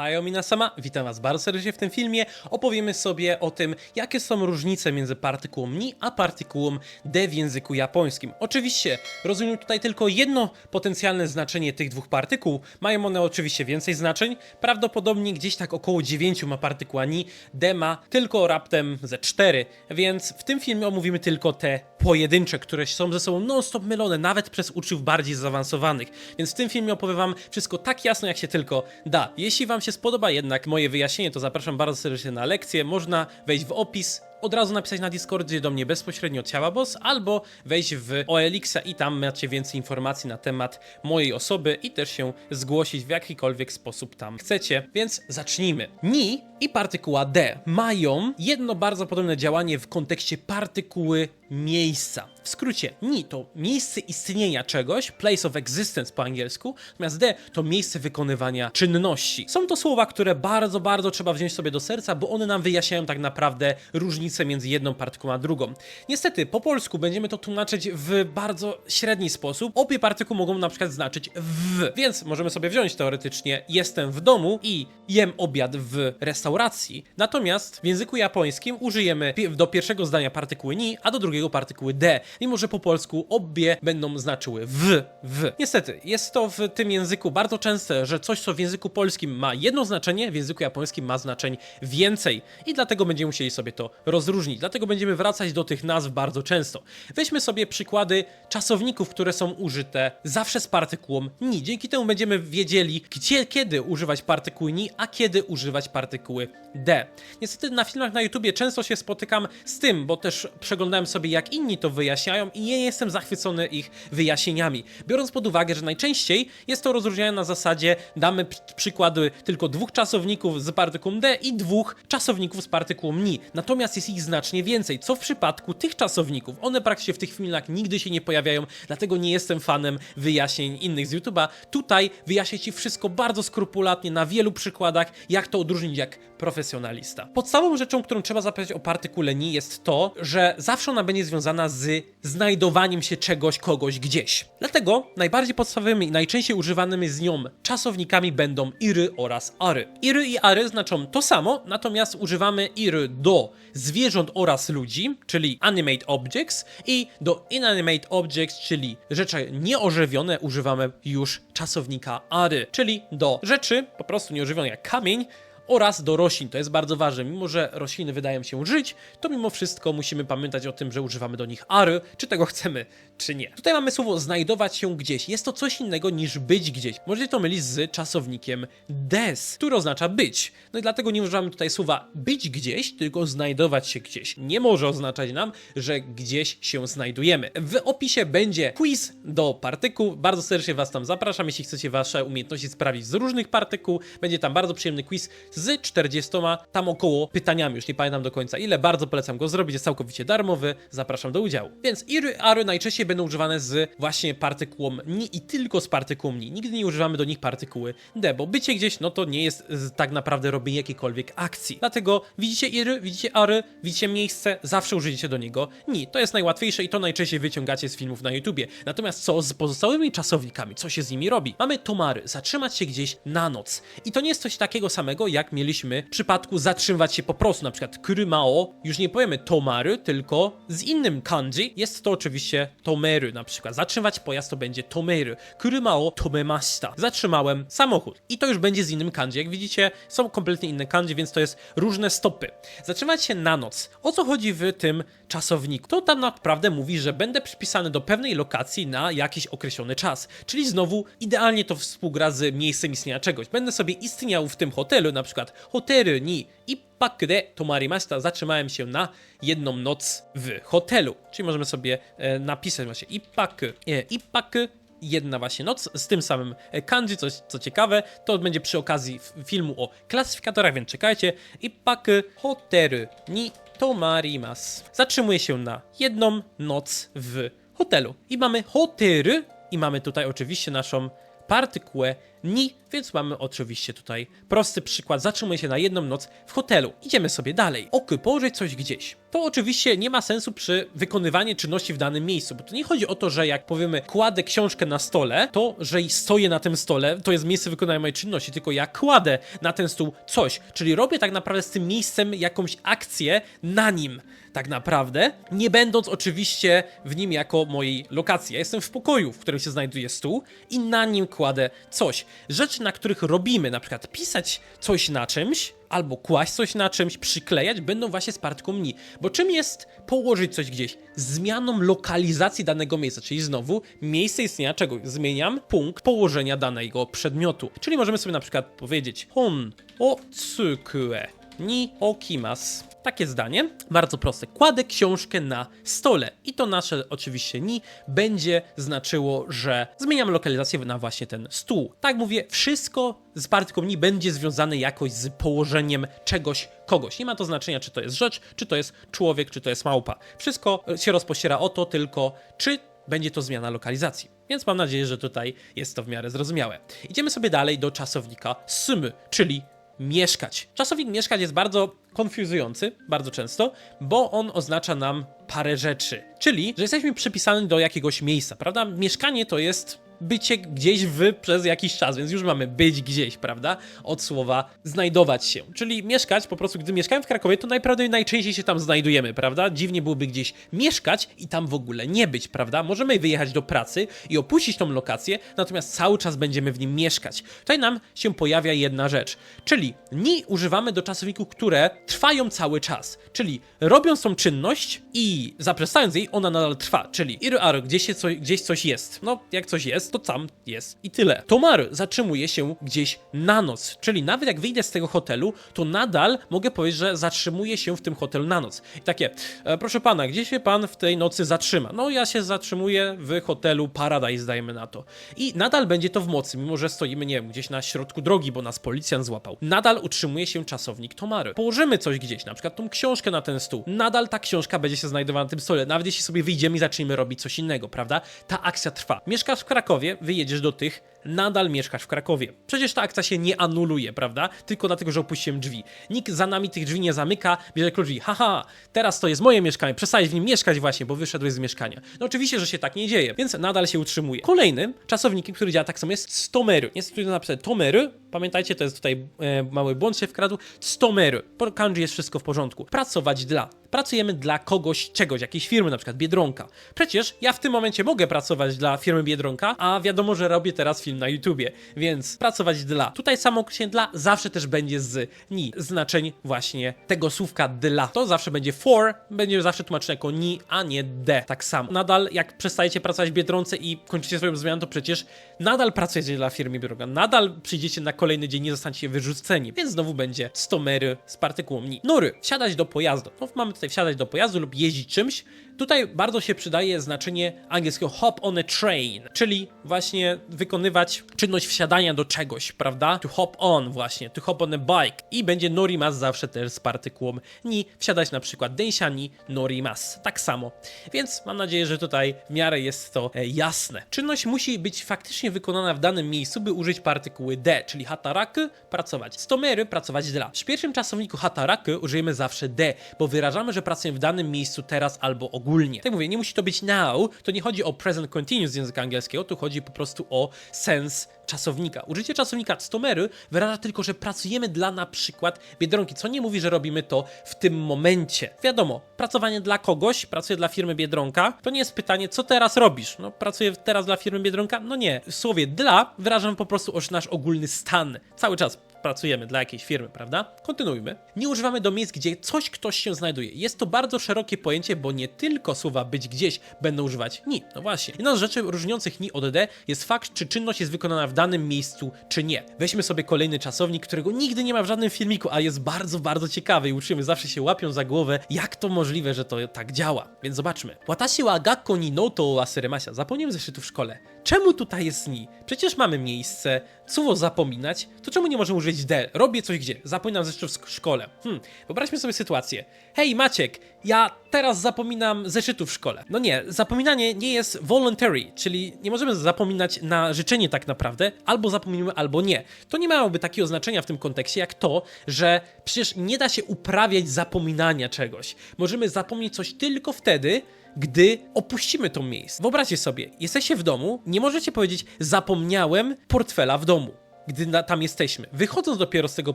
Ohio Minasama, witam was bardzo serdecznie w tym filmie. Opowiemy sobie o tym, jakie są różnice między partykułą ni a partykułą de w języku japońskim. Oczywiście rozumiem tutaj tylko jedno potencjalne znaczenie tych dwóch partykuł. Mają one oczywiście więcej znaczeń. Prawdopodobnie gdzieś tak około 9 ma partykuła ni, de ma tylko raptem ze 4, więc w tym filmie omówimy tylko te pojedyncze, które są ze sobą non-stop mylone, nawet przez uczniów bardziej zaawansowanych. Więc w tym filmie opowiem wam wszystko tak jasno, jak się tylko da. Jeśli wam się spodoba jednak moje wyjaśnienie, to zapraszam bardzo serdecznie na lekcję. Można wejść w opis, od razu napisać na Discordzie do mnie bezpośrednio Ciała Boss, albo wejść w OLX i tam macie więcej informacji na temat mojej osoby i też się zgłosić w jakikolwiek sposób tam chcecie. Więc zacznijmy. Ni i partykuła D mają jedno bardzo podobne działanie w kontekście partykuły miejsca. W skrócie, ni to miejsce istnienia czegoś, place of existence po angielsku, natomiast D to miejsce wykonywania czynności. Są to słowa, które bardzo, bardzo trzeba wziąć sobie do serca, bo one nam wyjaśniają tak naprawdę różnicę między jedną partykułą a drugą. Niestety, po polsku będziemy to tłumaczyć w bardzo średni sposób. Obie partykuły mogą na przykład znaczyć w, więc możemy sobie wziąć teoretycznie jestem w domu i jem obiad w restauracji. Natomiast w języku japońskim użyjemy do pierwszego zdania partykuły ni, a do drugiego partykuły de, mimo że po polsku obie będą znaczyły w, w. Niestety, jest to w tym języku bardzo częste, że coś, co w języku polskim ma jedno znaczenie, w języku japońskim ma znaczeń więcej i dlatego będziemy musieli sobie to rozróżnić. Dlatego będziemy wracać do tych nazw bardzo często. Weźmy sobie przykłady czasowników, które są użyte zawsze z partykułą ni. Dzięki temu będziemy wiedzieli, gdzie, kiedy używać partykuły ni, a kiedy używać partykuły de. Niestety na filmach na YouTubie często się spotykam z tym, bo też przeglądałem sobie jak inni to wyjaśniają i nie jestem zachwycony ich wyjaśnieniami. Biorąc pod uwagę, że najczęściej jest to rozróżniane na zasadzie damy pr- przykłady tylko dwóch czasowników z partykułą de i dwóch czasowników z partykułą ni. Natomiast jest ich znacznie więcej, co w przypadku tych czasowników. One praktycznie w tych filmach nigdy się nie pojawiają, dlatego nie jestem fanem wyjaśnień innych z YouTube'a. Tutaj wyjaśnię Ci wszystko bardzo skrupulatnie na wielu przykładach, jak to odróżnić jak profesjonalista. Podstawową rzeczą, którą trzeba zapytać o partykule ni jest to, że zawsze ona będzie związana z znajdowaniem się czegoś, kogoś gdzieś. Dlatego najbardziej podstawowymi i najczęściej używanymi z nią czasownikami będą iry oraz ary. Iry i ary znaczą to samo, natomiast używamy iry do zwierząt oraz ludzi, czyli animate objects i do inanimate objects, czyli rzeczy nieożywione używamy już czasownika ary, czyli do rzeczy po prostu nieożywione jak kamień, oraz do roślin. To jest bardzo ważne. Mimo, że rośliny wydają się żyć, to mimo wszystko musimy pamiętać o tym, że używamy do nich ary, czy tego chcemy, czy nie. Tutaj mamy słowo znajdować się gdzieś. Jest to coś innego niż być gdzieś. Możecie to mylić z czasownikiem des, który oznacza być. No i dlatego nie używamy tutaj słowa być gdzieś, tylko znajdować się gdzieś. Nie może oznaczać nam, że gdzieś się znajdujemy. W opisie będzie quiz do partykuł. Bardzo serdecznie Was tam zapraszam, jeśli chcecie Wasze umiejętności sprawdzić z różnych partykuł. Będzie tam bardzo przyjemny quiz z 40 tam około pytaniami, już nie pamiętam do końca ile, bardzo polecam go zrobić, jest całkowicie darmowy, zapraszam do udziału. Więc iry, ary najczęściej będą używane z właśnie partykułą ni i tylko z partykułą ni. Nigdy nie używamy do nich partykuły de, bo bycie gdzieś, no to nie jest tak naprawdę robienie jakiejkolwiek akcji. Dlatego widzicie iry, widzicie ary, widzicie miejsce, zawsze użyjecie do niego ni. To jest najłatwiejsze i to najczęściej wyciągacie z filmów na YouTubie. Natomiast co z pozostałymi czasownikami? Co się z nimi robi? Mamy tomary, zatrzymać się gdzieś na noc. I to nie jest coś takiego samego, jak mieliśmy w przypadku zatrzymywać się po prostu, na przykład kurymao, już nie powiemy tomary, tylko z innym kanji. Jest to oczywiście tomery, na przykład zatrzymać pojazd to będzie tomery. Kurymao tomemashita. Zatrzymałem samochód. I to już będzie z innym kanji. Jak widzicie, są kompletnie inne kanji, więc to jest różne stopy. Zatrzymać się na noc. O co chodzi w tym czasowniku? To tam naprawdę mówi, że będę przypisany do pewnej lokacji na jakiś określony czas. Czyli znowu idealnie to współgra z miejscem istnienia czegoś. Będę sobie istniał w tym hotelu, na przykład hotelu ni ippak de tomarimashita. Zatrzymałem się na jedną noc w hotelu. Czyli możemy sobie e, napisać właśnie ippak, e, ippak jedna właśnie noc z tym samym e, kanji, coś co ciekawe, to będzie przy okazji filmu o klasyfikatorach, więc czekajcie. Ippak hoteru ni tomarimas. Zatrzymuje się na jedną noc w hotelu. I mamy hotery i mamy tutaj oczywiście naszą partykułę ni, więc mamy oczywiście tutaj prosty przykład. Zatrzymuje się na jedną noc w hotelu. Idziemy sobie dalej. Ok, położyć coś gdzieś. To oczywiście nie ma sensu przy wykonywaniu czynności w danym miejscu, bo to nie chodzi o to, że jak powiemy kładę książkę na stole, to że stoję na tym stole, to jest miejsce wykonania mojej czynności, tylko ja kładę na ten stół coś, czyli robię tak naprawdę z tym miejscem jakąś akcję na nim tak naprawdę, nie będąc oczywiście w nim jako mojej lokacji. Ja jestem w pokoju, w którym się znajduje stół i na nim kładę coś. Rzeczy, na których robimy, na przykład pisać coś na czymś, albo kłaść coś na czymś, przyklejać, będą właśnie z partyką ni. Bo czym jest położyć coś gdzieś? Zmianą lokalizacji danego miejsca, czyli znowu miejsce istnienia czegoś. Zmieniam punkt położenia danego przedmiotu. Czyli możemy sobie na przykład powiedzieć hon o tsukue ni okimas. Takie zdanie, bardzo proste. Kładę książkę na stole i to nasze oczywiście ni będzie znaczyło, że zmieniam lokalizację na właśnie ten stół. Tak mówię, wszystko z partyką ni będzie związane jakoś z położeniem czegoś, kogoś. Nie ma to znaczenia, czy to jest rzecz, czy to jest człowiek, czy to jest małpa. Wszystko się rozpościera o to tylko, czy będzie to zmiana lokalizacji. Więc mam nadzieję, że tutaj jest to w miarę zrozumiałe. Idziemy sobie dalej do czasownika sym, czyli mieszkać. Czasownik mieszkać jest bardzo konfuzujący, bardzo często, bo on oznacza nam parę rzeczy. Czyli, że jesteśmy przypisani do jakiegoś miejsca, prawda? Mieszkanie to jest bycie gdzieś w przez jakiś czas, więc już mamy być gdzieś, prawda? Od słowa znajdować się. Czyli mieszkać, po prostu gdy mieszkałem w Krakowie, to najprawdopodobniej najczęściej się tam znajdujemy, prawda? Dziwnie byłoby gdzieś mieszkać i tam w ogóle nie być, prawda? Możemy wyjechać do pracy i opuścić tą lokację, natomiast cały czas będziemy w nim mieszkać. Tutaj nam się pojawia jedna rzecz, czyli ni używamy do czasowników, które trwają cały czas, czyli robiąc tą czynność i zaprzestając jej, ona nadal trwa, czyli aru, gdzieś, coś, gdzieś coś jest. No, jak coś jest, to tam jest i tyle. Tomaru zatrzymuje się gdzieś na noc, czyli nawet jak wyjdę z tego hotelu, to nadal mogę powiedzieć, że zatrzymuje się w tym hotelu na noc. I takie, e, proszę pana, gdzie się pan w tej nocy zatrzyma? No, ja się zatrzymuję w hotelu Paradise, dajmy na to. I nadal będzie to w mocy, mimo że stoimy, nie wiem, gdzieś na środku drogi, bo nas policjant złapał. Nadal utrzymuje się czasownik Tomaru. Położymy coś gdzieś, na przykład tą książkę na ten stół. Nadal ta książka będzie się znajdowana na tym stole, nawet jeśli sobie wyjdziemy i zaczniemy robić coś innego, prawda? Ta akcja trwa. Mieszkasz w Krakowie, wyjedziesz do tych, nadal mieszkasz w Krakowie. Przecież ta akcja się nie anuluje, prawda? Tylko dlatego, że opuściłem drzwi. Nikt za nami tych drzwi nie zamyka, bierze klucz i haha, teraz to jest moje mieszkanie, przestałeś w nim mieszkać właśnie, bo wyszedłeś z mieszkania. No oczywiście, że się tak nie dzieje, więc nadal się utrzymuje. Kolejnym czasownikiem, który działa tak samo jest stomery. Jest tu napisane tomery, pamiętajcie, to jest tutaj e, mały błąd się wkradł, stomery. Po kanji jest wszystko w porządku. Pracować dla. Pracujemy dla kogoś, czegoś, jakiejś firmy, na przykład Biedronka. Przecież ja w tym momencie mogę pracować dla firmy Biedronka, a wiadomo, że robię teraz film na YouTubie, więc pracować dla. Tutaj samo określenie dla zawsze też będzie z ni, znaczeń właśnie tego słówka dla. To zawsze będzie for, będzie zawsze tłumaczone jako ni, a nie de. Tak samo. Nadal jak przestajecie pracować w Biedronce i kończycie swoją zmianę, to przecież nadal pracujecie dla firmy Biedronka. Nadal przyjdziecie na kolejny dzień, nie zostaniecie wyrzuceni, więc znowu będzie stomery z partykułą ni. Nury, wsiadać do pojazdu. No, mamy wsiadać do pojazdu lub jeździć czymś. Tutaj bardzo się przydaje znaczenie angielskiego hop on a train, czyli właśnie wykonywać czynność wsiadania do czegoś, prawda? To hop on właśnie, to hop on a bike. I będzie norimas zawsze też z partykułą ni, wsiadać na przykład densha ni norimas. Tak samo. Więc mam nadzieję, że tutaj w miarę jest to e, jasne. Czynność musi być faktycznie wykonana w danym miejscu, by użyć partykuły de, czyli hataraku, pracować. Stomery, pracować dla. W pierwszym czasowniku hataraku użyjemy zawsze de, bo wyrażamy, że pracujemy w danym miejscu teraz albo ogólnie. Tak mówię, nie musi to być now, to nie chodzi o present continuous z języka angielskiego, tu chodzi po prostu o sens czasownika. Użycie czasownika stomery wyraża tylko, że pracujemy dla na przykład Biedronki, co nie mówi, że robimy to w tym momencie. Wiadomo, pracowanie dla kogoś, pracuję dla firmy Biedronka, to nie jest pytanie, co teraz robisz? No, pracuję teraz dla firmy Biedronka? No nie. W słowie dla wyrażam po prostu nasz ogólny stan. Cały czas pracujemy dla jakiejś firmy, prawda? Kontynuujmy. Nie używamy do miejsc, gdzie coś, ktoś się znajduje. Jest to bardzo szerokie pojęcie, bo nie tylko słowa być gdzieś będą używać ni. No właśnie. Jedną z rzeczy różniących ni od d jest fakt, czy czynność jest wykonana w danym miejscu, czy nie. Weźmy sobie kolejny czasownik, którego nigdy nie ma w żadnym filmiku, a jest bardzo, bardzo ciekawy i uczymy zawsze się łapią za głowę, jak to możliwe, że to tak działa. Więc zobaczmy. Watashi wa gakko ni noto wa suremasia. Zapomniałem zeszytu w szkole. Czemu tutaj jest ni? Przecież mamy miejsce, co zapominać, to czemu nie możemy użyć D? Robię coś gdzie? Zapominam zeszytu w szkole. Hmm, wyobraźmy sobie sytuację. Hej Maciek, ja teraz zapominam zeszytu w szkole. No nie, zapominanie nie jest voluntary, czyli nie możemy zapominać na życzenie tak naprawdę, albo zapomnimy, albo nie. To nie miałoby takiego znaczenia w tym kontekście, jak to, że przecież nie da się uprawiać zapominania czegoś. Możemy zapomnieć coś tylko wtedy, gdy opuścimy to miejsce. Wyobraźcie sobie, jesteście w domu, nie możecie powiedzieć zapomniałem portfela w domu. Gdy na, tam jesteśmy. Wychodząc dopiero z tego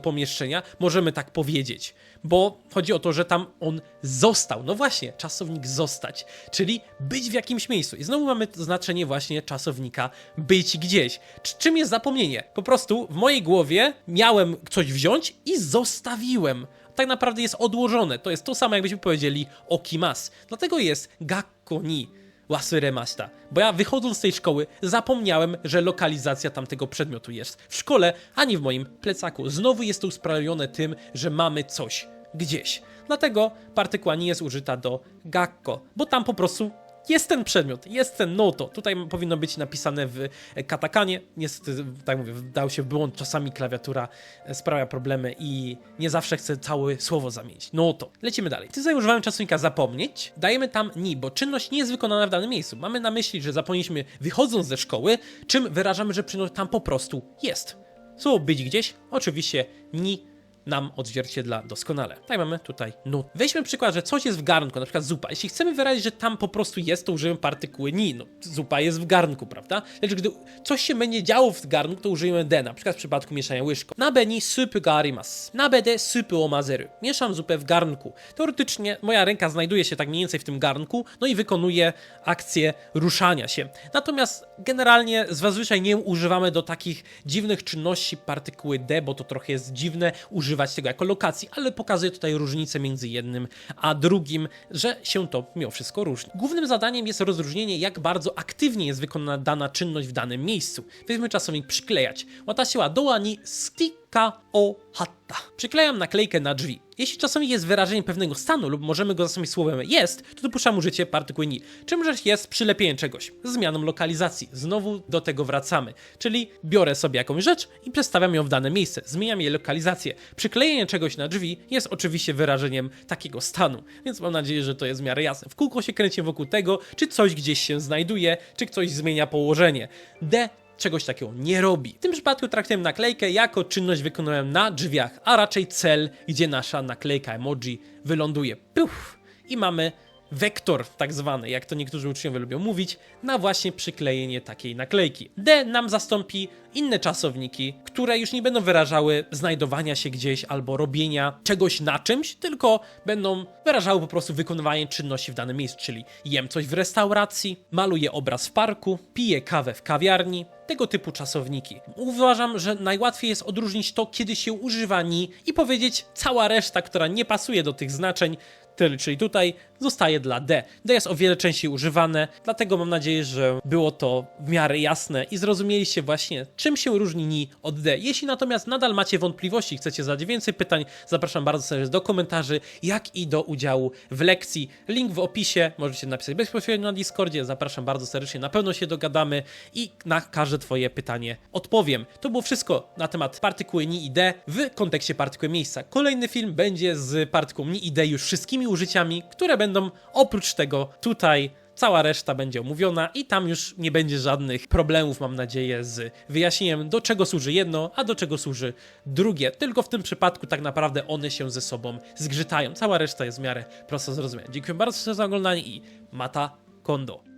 pomieszczenia, możemy tak powiedzieć, bo chodzi o to, że tam on został. No właśnie, czasownik zostać, czyli być w jakimś miejscu. I znowu mamy znaczenie właśnie czasownika być gdzieś. Cz- Czym jest zapomnienie? Po prostu w mojej głowie miałem coś wziąć i zostawiłem tak naprawdę jest odłożone. To jest to samo, jakbyśmy powiedzieli okimas. Dlatego jest gakko ni wasyremasta. Bo ja wychodząc z tej szkoły zapomniałem, że lokalizacja tamtego przedmiotu jest w szkole, a nie w moim plecaku. Znowu jest to usprawiedliwione tym, że mamy coś gdzieś. Dlatego partykuła ni jest użyta do gakko, bo tam po prostu jest ten przedmiot, jest ten noto. Tutaj powinno być napisane w katakanie. Niestety, tak mówię, dał się błąd. Czasami klawiatura e, sprawia problemy i nie zawsze chcę całe słowo zamienić. Noto. Lecimy dalej. Tutaj używamy czasownika zapomnieć. Dajemy tam ni, bo czynność nie jest wykonana w danym miejscu. Mamy na myśli, że zapomnieliśmy wychodząc ze szkoły, czym wyrażamy, że czynność tam po prostu jest. Słowo być gdzieś, oczywiście ni nam odzwierciedla doskonale. Tak mamy tutaj nu. Weźmy przykład, że coś jest w garnku, na przykład zupa. Jeśli chcemy wyrazić, że tam po prostu jest, to użyjemy partykuły ni. No, zupa jest w garnku, prawda? Lecz gdy coś się będzie działo w garnku, to użyjemy de, na przykład w przypadku mieszania łyżką. Nabe ni supy ga arimasu. Nabe de supy o mazeru. Mieszam zupę w garnku. Teoretycznie moja ręka znajduje się tak mniej więcej w tym garnku, no i wykonuje akcję ruszania się. Natomiast generalnie zazwyczaj nie używamy do takich dziwnych czynności partykuły de, bo to trochę jest dziwne używać tego jako lokacji, ale pokazuje tutaj różnicę między jednym a drugim, że się to mimo wszystko różni. Głównym zadaniem jest rozróżnienie, jak bardzo aktywnie jest wykonana dana czynność w danym miejscu. Weźmy czasownik przyklejać. Watashi wa doa stika o hatta. Przyklejam naklejkę na drzwi. Jeśli czasownik jest wyrażeniem pewnego stanu lub możemy go zastąpić słowem jest, to dopuszczam użycie partykuły ni. Czymże jest przylepienie czegoś? Zmianą lokalizacji. Znowu do tego wracamy. Czyli biorę sobie jakąś rzecz i przestawiam ją w dane miejsce. Zmieniam jej lokalizację. Przyklejenie czegoś na drzwi jest oczywiście wyrażeniem takiego stanu. Więc mam nadzieję, że to jest w miarę jasne. W kółko się kręcę wokół tego, czy coś gdzieś się znajduje, czy ktoś zmienia położenie. D czegoś takiego nie robi. W tym przypadku traktujemy naklejkę jako czynność wykonaną na drzwiach, a raczej cel, gdzie nasza naklejka emoji wyląduje. Puf! I mamy wektor, tak zwany, jak to niektórzy uczniowie lubią mówić, na właśnie przyklejenie takiej naklejki. D nam zastąpi inne czasowniki, które już nie będą wyrażały znajdowania się gdzieś albo robienia czegoś na czymś, tylko będą wyrażały po prostu wykonywanie czynności w danym miejscu, czyli jem coś w restauracji, maluję obraz w parku, piję kawę w kawiarni, tego typu czasowniki. Uważam, że najłatwiej jest odróżnić to, kiedy się używa ni i powiedzieć cała reszta, która nie pasuje do tych znaczeń, czyli tutaj zostaje dla D. D jest o wiele częściej używane, dlatego mam nadzieję, że było to w miarę jasne i zrozumieliście właśnie, czym się różni ni od D. Jeśli natomiast nadal macie wątpliwości i chcecie zadać więcej pytań, zapraszam bardzo serdecznie do komentarzy, jak i do udziału w lekcji. Link w opisie, możecie napisać bezpośrednio na Discordzie, zapraszam bardzo serdecznie, na pewno się dogadamy i na każde Twoje pytanie odpowiem. To było wszystko na temat partykuły ni i D w kontekście partykuły miejsca. Kolejny film będzie z partykułą ni i D już wszystkimi użyciami, które będą oprócz tego tutaj Cała reszta będzie omówiona i tam już nie będzie żadnych problemów, mam nadzieję, z wyjaśnieniem, do czego służy jedno, a do czego służy drugie. Tylko w tym przypadku tak naprawdę one się ze sobą zgrzytają. Cała reszta jest w miarę prosto zrozumiała. Dziękuję bardzo za oglądanie i mata kondo.